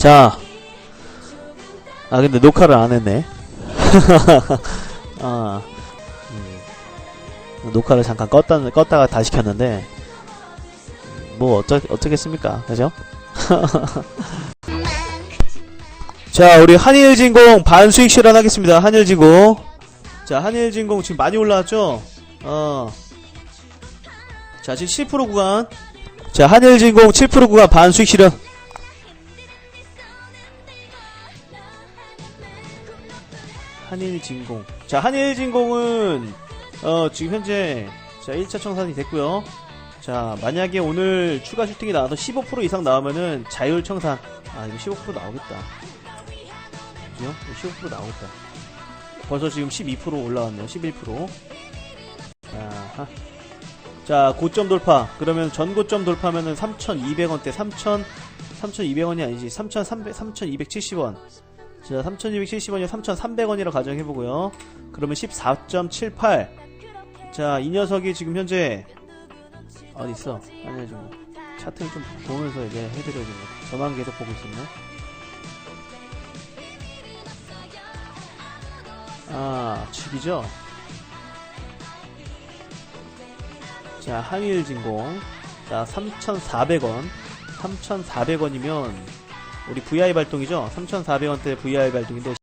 자. 아, 근데 녹화를 안 했네. 아, 음. 녹화를 잠깐 껐다, 껐다가 다시 켰는데, 뭐, 어쩌, 어쩌겠습니까? 그죠? 자, 우리 한일진공 반수익 실현하겠습니다. 한일진공. 자, 한일진공 지금 많이 올라왔죠? 어. 자, 지금 7% 구간. 자, 한일진공 7% 구간 반수익 실현. 한일진공. 자, 한일진공은, 어, 지금 현재, 자, 1차 청산이 됐고요 자, 만약에 오늘 추가 슈팅이 나와서 15% 이상 나오면은 자율 청산. 아, 이거 15% 나오겠다. 그죠? 15% 나오겠다. 벌써 지금 12% 올라왔네요. 11%. 아하. 자, 고점 돌파. 그러면 전 고점 돌파면은 3,200원대, 3,000, 3,200원이 아니지. 3,300, 3,270원. 자, 3,270원이 3,300원이라 가정해보고요. 그러면 14.78. 자, 이 녀석이 지금 현재, 어디 있어? 아니야, 좀, 차트를 좀 보면서 이제 해드려야겠네. 저만 계속 보고 있었네. 아, 축이죠? 자, 한일진공. 자, 3,400원. 3,400원이면, 우리 VI 발동이죠? 3,400원대 VI 발동인데,